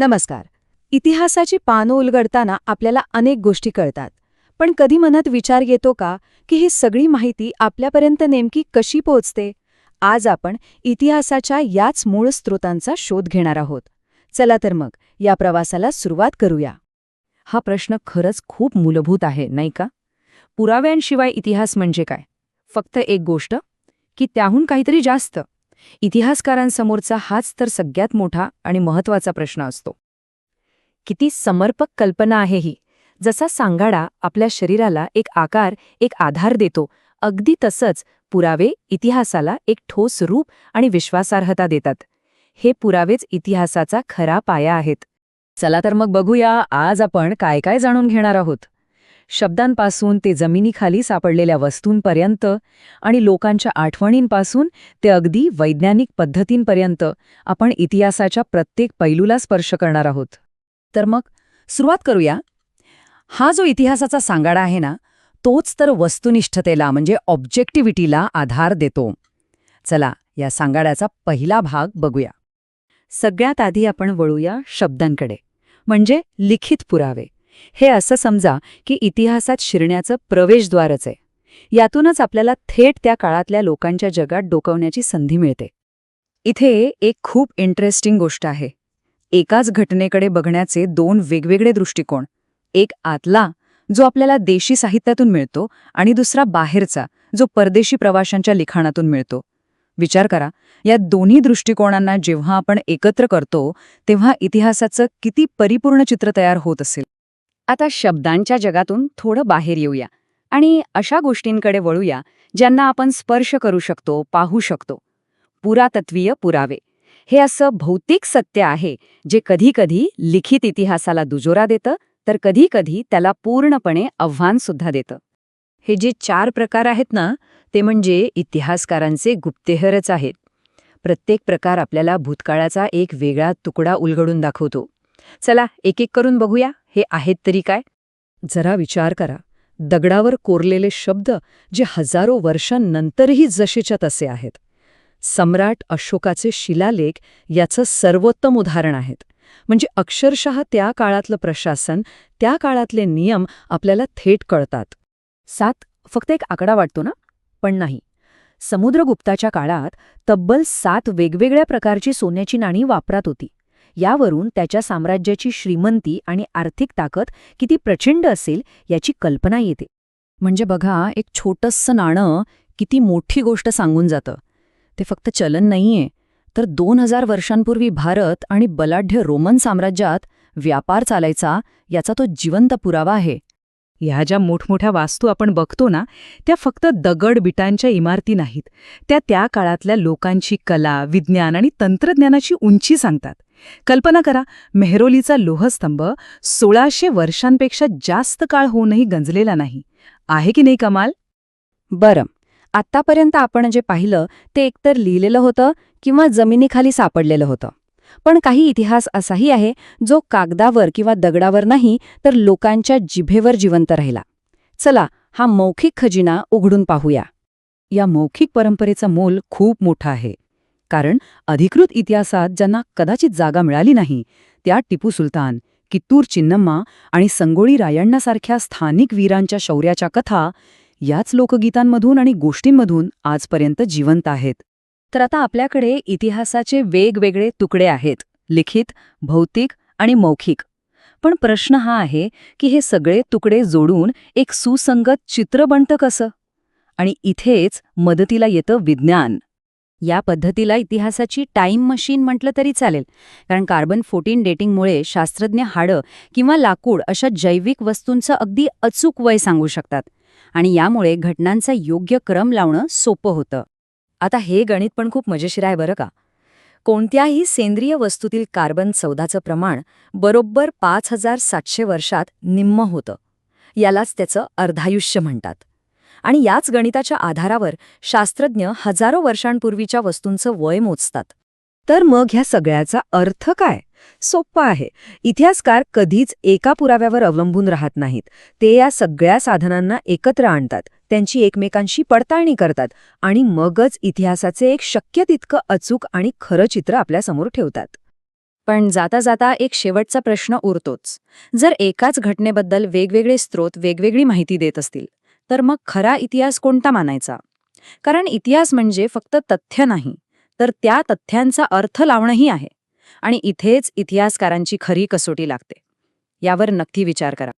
नमस्कार. इतिहासाची पानं उलगडताना आपल्याला अनेक गोष्टी कळतात. पण कधी मनात विचार येतो का की ही सगळी माहिती आपल्यापर्यंत नेमकी कशी पोहोचते? आज आपण इतिहासाच्या याच मूळ स्रोतांचा शोध घेणार आहोत. चला तर मग या प्रवासाला सुरुवात करूया. हा प्रश्न खरंच खूप मूलभूत आहे नाही का? पुराव्यांशिवाय इतिहास म्हणजे काय? फक्त एक गोष्ट? की त्याहून काहीतरी जास्त? इतिहासकारांसमोरचा हाच तर सगळ्यात मोठा आणि महत्त्वाचा प्रश्न असतो. किती समर्पक कल्पना आहे ही. जसा सांगाडा आपल्या शरीराला एक आकार एक आधार देतो अगदी तसंच पुरावे इतिहासाला एक ठोस रूप आणि विश्वासार्हता देतात. हे पुरावेच इतिहासाचा खरा पाया आहेत. चला तर मग बघूया आज आपण काय काय जाणून घेणार आहोत. शब्दांपासून ते जमिनीखाली सापडलेल्या वस्तूंपर्यंत आणि लोकांच्या आठवणींपासून ते अगदी वैज्ञानिक पद्धतींपर्यंत आपण इतिहासाच्या प्रत्येक पैलूला स्पर्श करणार आहोत. तर मग सुरुवात करूया. हा जो इतिहासाचा सांगाडा आहे ना तोच तर वस्तुनिष्ठतेला म्हणजे ऑब्जेक्टिव्हिटीला आधार देतो. चला या सांगाड्याचा पहिला भाग बघूया. सगळ्यात आधी आपण वळूया शब्दांकडे म्हणजे लिखित पुरावे. हे असं समजा की इतिहासात शिरण्याचं प्रवेशद्वारच आहे. यातूनच आपल्याला थेट त्या काळातल्या लोकांच्या जगात डोकवण्याची संधी मिळते. इथे एक खूप इंटरेस्टिंग गोष्ट आहे. एकाच घटनेकडे बघण्याचे दोन वेगवेगळे दृष्टिकोन एक आतला जो आपल्याला देशी साहित्यातून मिळतो आणि दुसरा बाहेरचा जो परदेशी प्रवाशांच्या लिखाणातून मिळतो. विचार करा या दोन्ही दृष्टिकोनांना जेव्हा आपण एकत्र करतो तेव्हा इतिहासाचं किती परिपूर्ण चित्र तयार होत असेल. आता शब्दांच्या जगातून थोडं बाहेर येऊया आणि अशा गोष्टींकडे वळूया ज्यांना आपण स्पर्श करू शकतो पाहू शकतो. पुरातत्वीय पुरावे. हे असं भौतिक सत्य आहे जे कधीकधी लिखित इतिहासाला दुजोरा देतं तर कधीकधी त्याला पूर्णपणे आव्हान सुद्धा देतं. हे जे चार प्रकार आहेत ना ते म्हणजे इतिहासकारांचे गुप्तेहरच आहेत. प्रत्येक प्रकार आपल्याला भूतकाळाचा एक वेगळा तुकडा उलगडून दाखवतो. चला एक एक करून बघूया हे आहेत तरी काय? जरा विचार करा. दगडावर कोरलेले शब्द जे हजारो वर्षांनंतरही जसेच्या तसे आहेत. सम्राट अशोकाचे शिलालेख याचं सर्वोत्तम उदाहरण आहेत. म्हणजे अक्षरशः त्या काळातलं प्रशासन त्या काळातले नियम आपल्याला थेट कळतात. सात फक्त एक आकडा वाटतो ना? पण नाही. समुद्रगुप्ताच्या काळात तब्बल सात वेगवेगळ्या प्रकारची सोन्याची नाणी वापरात होती. यावरून त्याच्या साम्राज्याची श्रीमंती आणि आर्थिक ताकद किती प्रचंड असेल याची कल्पना येते. म्हणजे बघा एक छोटंसं नाणं किती मोठी गोष्ट सांगून जातं. ते फक्त चलन नाहीये. तर दोन हजार वर्षांपूर्वी भारत आणि बलाढ्य रोमन साम्राज्यात व्यापार चालायचा याचा तो जिवंत पुरावा आहे. ह्या ज्या मोठमोठ्या वास्तू आपण बघतो ना त्या फक्त दगड बिटांच्या इमारती नाहीत. त्या त्या काळातल्या लोकांची कला विज्ञान आणि तंत्रज्ञानाची उंची सांगतात. कल्पना करा मेहरोलीचा लोहस्तंभ सोळाशे वर्षांपेक्षा जास्त काळ होऊनही गंजलेला नाही. आहे की नाही कमाल? बरं. आत्तापर्यंत आपण जे पाहिलं ते एकतर लिहिलेलं होतं किंवा जमिनीखाली सापडलेलं होतं. पण काही इतिहास असाही आहे जो कागदावर किंवा दगडावर नाही तर लोकांच्या जिभेवर जिवंत राहिला. चला हा मौखिक खजिना उघडून पाहूया. या मौखिक परंपरेचं मोल खूप मोठं आहे. कारण अधिकृत इतिहासात ज्यांना कदाचित जागा मिळाली नाही त्या टिपू सुलतान कित्तूर चिन्नम्मा आणि संगोळी रायण्णासारख्या स्थानिक वीरांच्या शौर्याच्या कथा याच लोकगीतांमधून आणि गोष्टींमधून आजपर्यंत जिवंत आहेत. तर आता आपल्याकडे इतिहासाचे वेगवेगळे तुकडे आहेत लिखित भौतिक आणि मौखिक. पण प्रश्न हा आहे की हे सगळे तुकडे जोडून एक सुसंगत चित्र बनतं कसं? आणि इथेच मदतीला येतं विज्ञान. या पद्धतीला इतिहासाची टाईम मशीन म्हटलं तरी चालेल. कारण कार्बन फोर्टीन डेटिंगमुळे शास्त्रज्ञ हाडं किंवा लाकूड अशा जैविक वस्तूंचं अगदी अचूक वय सांगू शकतात. आणि यामुळे घटनांचा योग्य क्रम लावणं सोपं होतं. आता हे गणित पण खूप मजेशीर आहे बरं का? कोणत्याही सेंद्रिय वस्तूतील कार्बन चौदाचं प्रमाण बरोबर पाच हजार सातशे वर्षात निम्म होतं. यालाच त्याचं अर्धायुष्य म्हणतात. आणि याच गणिताच्या आधारावर शास्त्रज्ञ हजारो वर्षांपूर्वीच्या वस्तूंचं वय मोजतात. तर मग ह्या सगळ्याचा अर्थ काय? सोप्पा आहे. इतिहासकार कधीच एका पुराव्यावर अवलंबून राहत नाहीत. ते या सगळ्या साधनांना एकत्र आणतात. त्यांची एकमेकांशी पडताळणी करतात आणि मगच इतिहासाचे एक शक्य तितकं अचूक आणि खरं चित्र आपल्यासमोर ठेवतात. पण जाता जाता एक शेवटचा प्रश्न उरतोच. जर एकाच घटनेबद्दल वेगवेगळे स्रोत वेगवेगळी माहिती देत असतील तर मग खरा इतिहास कोणता मानायचा? कारण इतिहास म्हणजे फक्त तथ्य नाही तर त्या तथ्यांचा अर्थ लावणंही आहे. आणि इथेच इतिहासकारांची खरी कसोटी लागते. यावर नक्की विचार करा.